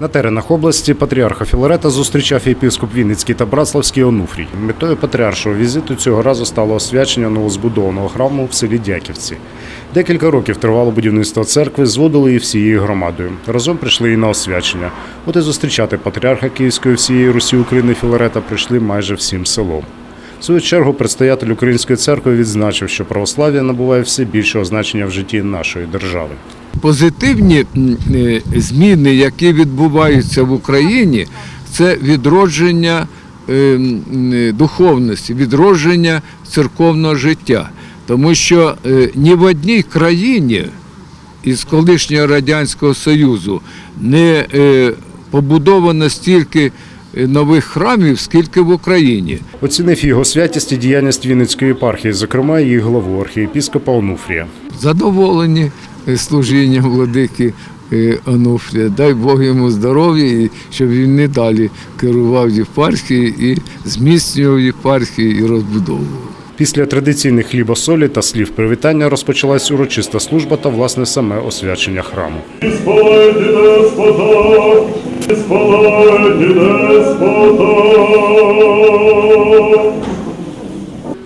На теренах області патріарха Філарета зустрічав єпископ Вінницький та Братславський Онуфрій. Метою патріаршого візиту цього разу стало освячення новозбудованого храму в селі Дяківці. Декілька років тривало будівництво церкви, зводили її всією громадою. Разом прийшли і на освячення. От і зустрічати патріарха Київської всієї Русі України Філарета прийшли майже всім селом. В свою чергу предстоятель Української церкви відзначив, що православ'я набуває все більшого значення в житті нашої держави. Позитивні е, зміни, які відбуваються в Україні, це відродження е, е, духовності, відродження церковного життя. Тому що ні в одній країні із колишнього Радянського Союзу не побудовано стільки нових храмів, скільки в Україні. Оцінив його святість і діяльність Вінницької єпархії, зокрема її главу архієпіскопа Онуфрія. задоволені е, служінням владики е, Онуфрія. Дай Бог йому здоров'я, і щоб він не далі керував єпархією і зміцнював єпархію і розбудовував. Після традиційних хліба-солі та слів привітання розпочалась урочиста служба та власне саме освячення храму. Господа.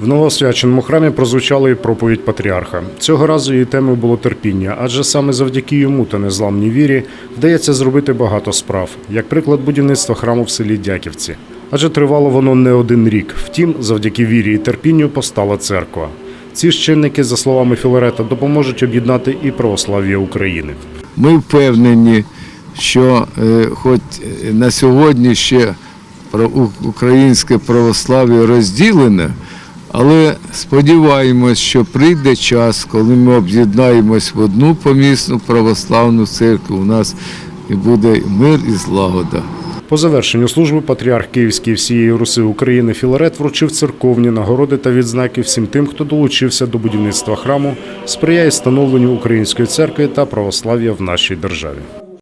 В новоосвяченому храмі прозвучала і проповідь патріарха. Цього разу її темою було терпіння, адже саме завдяки йому та незламній вірі вдається зробити багато справ, як приклад будівництва храму в селі Дяківці. Адже тривало воно не один рік. Втім, завдяки вірі і терпінню постала церква. Ці ж чинники, за словами Філарета, допоможуть об'єднати і православ'я України. Ми впевнені, що е, хоч на сьогодні ще про- українське православ'я розділене, але сподіваємось, що прийде час, коли ми об'єднаємось в одну помісну православну церкву. У нас і буде мир і злагода. По завершенню служби патріарх Київський всієї Руси України Філарет вручив церковні нагороди та відзнаки всім тим, хто долучився до будівництва храму, сприяє становленню української церкви та православ'я в нашій державі.